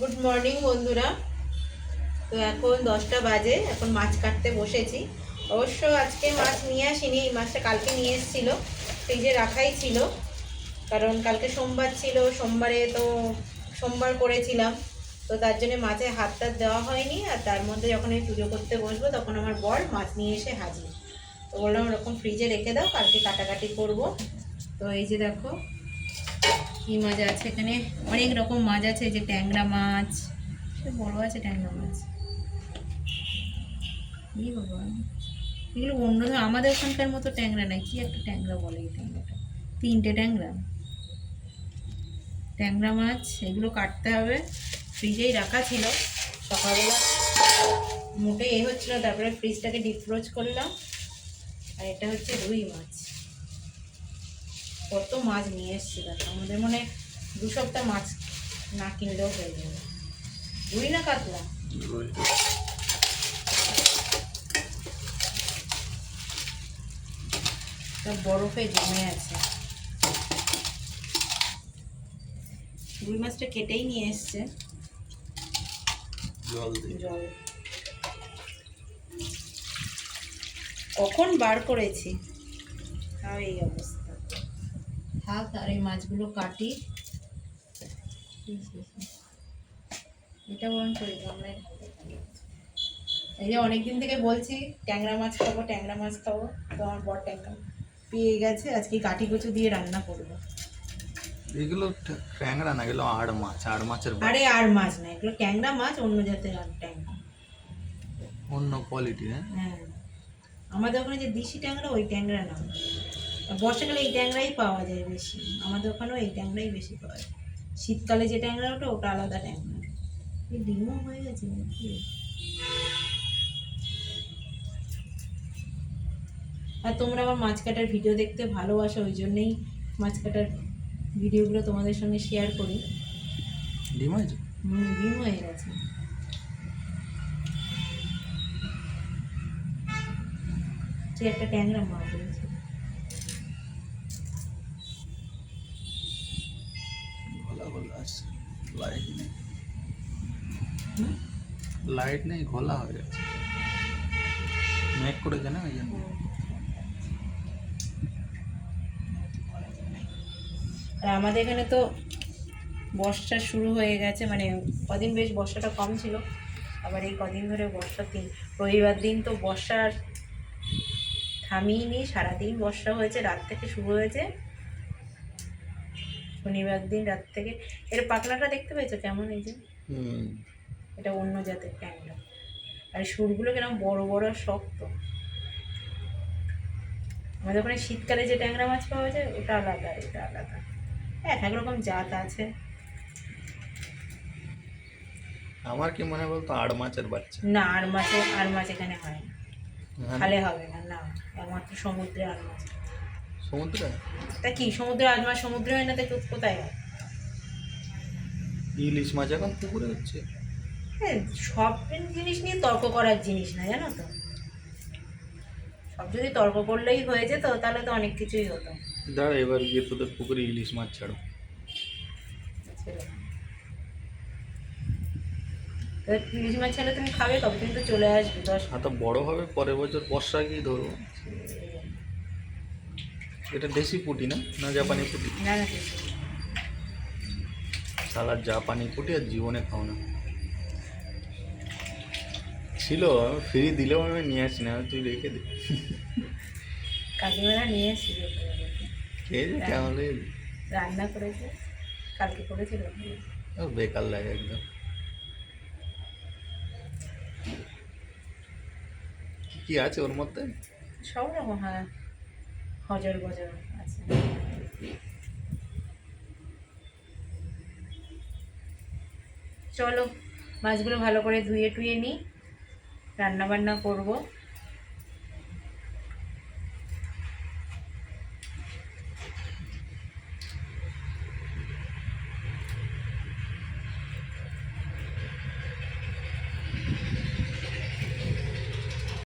Good morning বন্ধুরা। তো এখন দশটা বাজে, এখন মাছ কাটতে বসেছি। অবশ্য আজকে মাছ নিয়ে আসিনি, এই মাছটা কালকে নিয়ে এসেছিল। ফ্রিজে রাখাই ছিল, কারণ কালকে সোমবার ছিল, সোমবারে তো সোমবার করেছিলাম। তো তার জন্য মাছে হাত টাত দেওয়া হয়নি, আর তার মধ্যে যখন আমি পুজো করতে বসবো, তখন আমার বর মাছ নিয়ে এসে হাজির। তো বললাম, ওরকম ফ্রিজে রেখে দাও, কালকে কাটাকাটি করব। তো এই যে দেখো কি মাছ আছে এখানে? অনেক রকম মাছ আছে যে ট্যাংরা মাছ। বড় আছে ট্যাংরা মাছ। কি বাবা এগুলো অন্য আমাদের ওখানকার মতো ট্যাংরা না কি একটা ট্যাংরা বলে এই ট্যাংরাটা? তিনটে ট্যাংরা। ট্যাংরা মাছ, এগুলো কাটতে হবে। ফ্রিজেই রাখা ছিল সকালবেলা। মোটে এ হচ্ছিল, তারপরে ফ্রিজটাকে ডিপ ফ্রোজ করলাম। আর এটা হচ্ছে রুই মাছ। কত মাছ নিয়ে এসছি দেখো আমাদের মনে দু সপ্তাহ মাছ না কিনলেও হয়ে যাবে। রুই না কাতলা? বরফে জমে আছে। রুই মাছটা কেটেই নিয়ে এসছে। জল জল। কখন বার করেছি? তাও এই অবস্থা। থাক আর এই মাছগুলো কাটি। এটা বরং করে এই যে অনেকদিন থেকে বলছি ট্যাংরা মাছ খাব ট্যাংরা মাছ খাব। তো আমার বর ট্যাংরা পেয়ে গেছে আজকে কাঠি কচু দিয়ে রান্না করব। এগুলো ট্যাংরা না এগুলো আড় মাছ আড় মাছের আরে আর মাছ না এগুলো ট্যাংরা মাছ অন্য জাতের আর ট্যাংরা। অন্য কোয়ালিটি হ্যাঁ? হ্যাঁ। আমাদের ওখানে যে দেশি ট্যাংরা ওই ট্যাংরা না বর্ষাকালে এই ট্যাংরাই পাওয়া যায় বেশি। আমাদের ওখানেও এই ট্যাংরাই বেশি পাওয়া যায়। শীতকালে যে ট্যাংরা ওটা ওটা আলাদা ট্যাংরা। এই ডিমও হয়ে গেছে নাকি? আর তোমরা আমার মাছ কাটার ভিডিও দেখতে ভালোবাসো ওই জন্যেই মাছ কাটার ভিডিওগুলো তোমাদের সঙ্গে শেয়ার করি। ডিম আছে হুম ডিম হয়ে গেছে। একটা ট্যাংরা মাছ লাইট নেই। হুম? লাইট নেই ঘোলা হয়ে গেছে মেঘ করেছে না ওই জন্য? আর আমাদের এখানে তো বর্ষা শুরু হয়ে গেছে মানে কদিন বেশ বর্ষাটা কম ছিল আবার এই কদিন ধরে বর্ষা দিন রবিবার দিন তো বর্ষার থামিয়ে নি সারাদিন বর্ষা হয়েছে রাত থেকে শুরু হয়েছে। শনিবার দিন রাত থেকে। এর পাখনাটা দেখতে পেয়েছ? কেমন এই যে? এটা অন্য জাতের ট্যাংরা আর সুরগুলো কীরকম বড় বড় শক্ত। আমাদের ওখানে শীতকালে যে ট্যাংরা মাছ পাওয়া যায় ওটা আলাদা এটা আলাদা। এক এক রকম জাত আছে। আমার কি মনে হয় বলতো আড় মাছের বাচ্চা? না আর মাছে আর মাছ এখানে হয় না হ্যাঁ। খালে হবে না না। একমাত্র সমুদ্রে আর মাছ। সমুদ্রে? তা কি সমুদ্রে আর মাছ সমুদ্রে হয় না তো কোথায় হয়? ইলিশ মাছ এখন পুকুরে হচ্ছে। হ্যাঁ সব জিনিস নিয়ে তর্ক করার জিনিস না জানো তো? সব যদি তর্ক করলেই হয়ে যেত তাহলে তো অনেক কিছুই হতো। দাঁড়া এবার গিয়ে তোদের পুকুরে ইলিশ মাছ ছাড়ো। ইলিশ মাছ ছাড়া তুমি খাবে কবে তুমি তো চলে আসবে দশ হাত বড় হবে পরের বছর বর্ষা গিয়ে ধরবো এটা দেশি পুটি না? না জাপানি পুটি। সালাদ জাপানি পুটি আর জীবনে খাও না। ছিল ফ্রি দিলেও আমি নিয়ে আসি না তুই রেখে দে। কাকিমারা নিয়ে আসি খেয়ে যে কেমন লাগে? রান্না করেছে কালকে করেছিল। ও বেকার লাগে একদম। কি কি আছে ওর মধ্যে? সব রকম হ্যাঁ। হজর গজর আছে। চলো মাছগুলো ভালো করে ধুয়ে টুয়ে নিই। রান্না বান্না করব।